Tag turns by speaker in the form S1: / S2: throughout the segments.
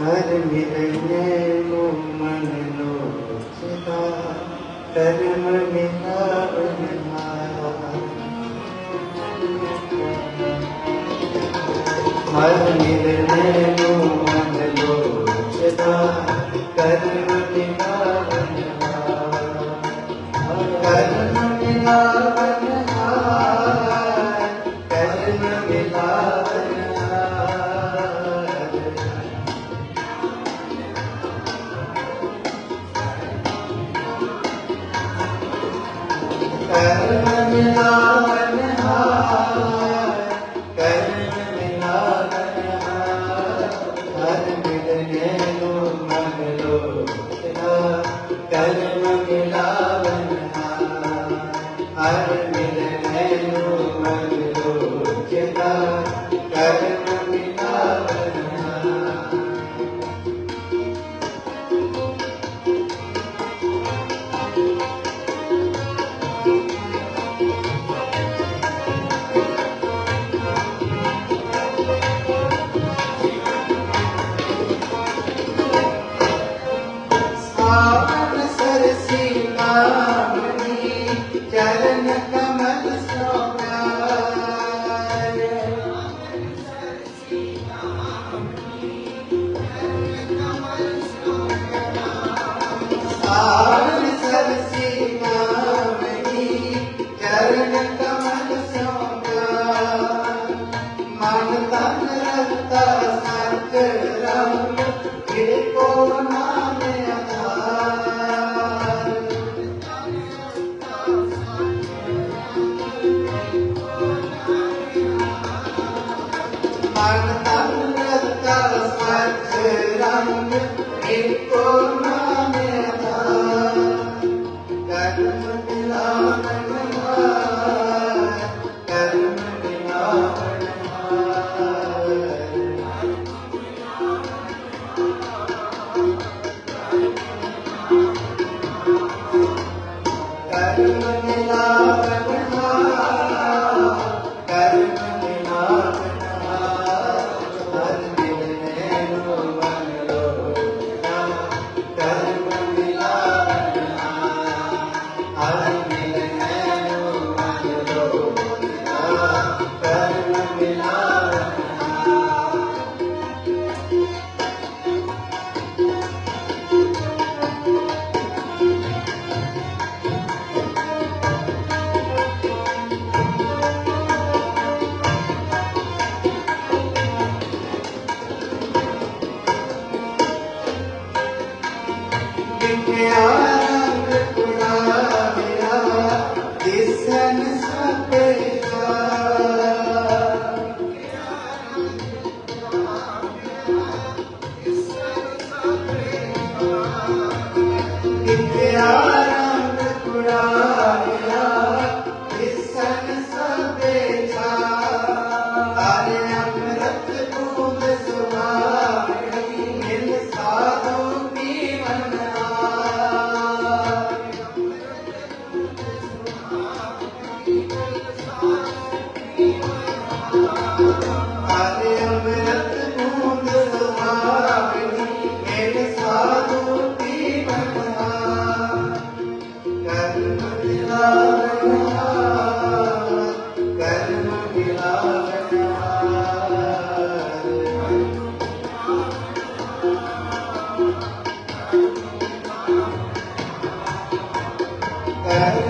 S1: ਹਰ ਮਿਲਨੇ ਨੂੰ ਮਨ ਲੋਚਿਤਾ ਕਰਮ ਮਿਲਾ ਅਨਮਾਰਾ ਹਰ ਮਿਲਨੇ ਨੂੰ ਮਨ ਲੋਚਿਤਾ ਕਰਮ ਮਿਲਾ ਅਨਮਾਰਾ ਕਰਮ ਮਿਲਾ Amen. Gracias.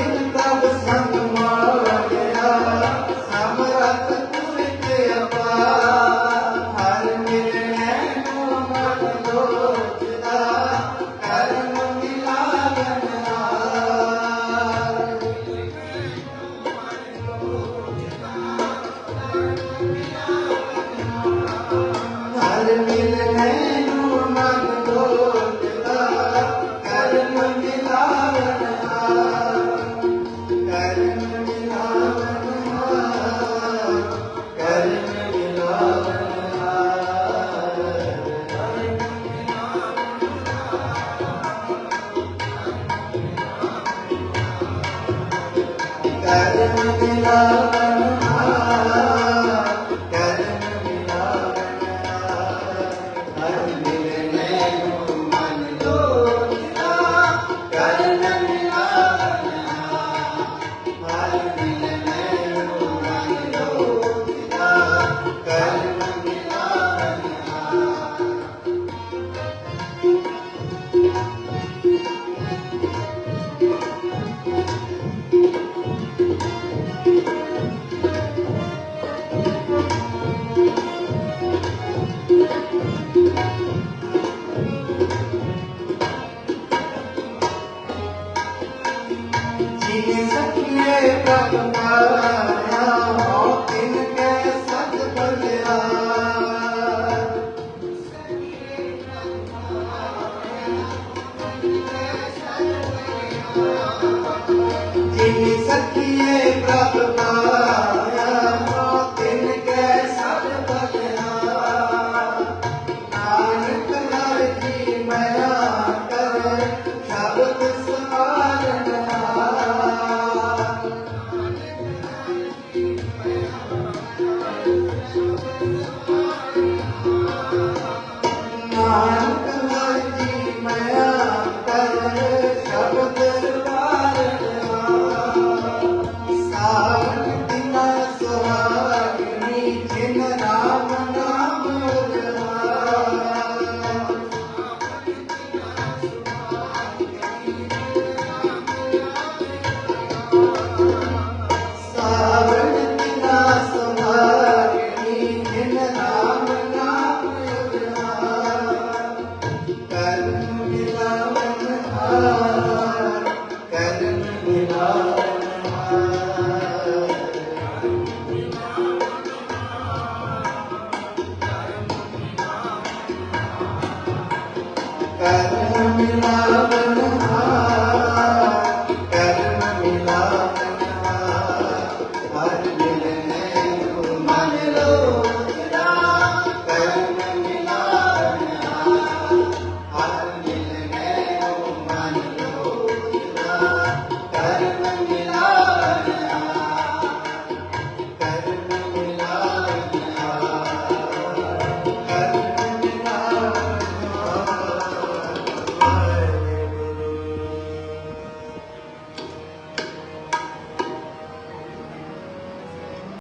S1: 나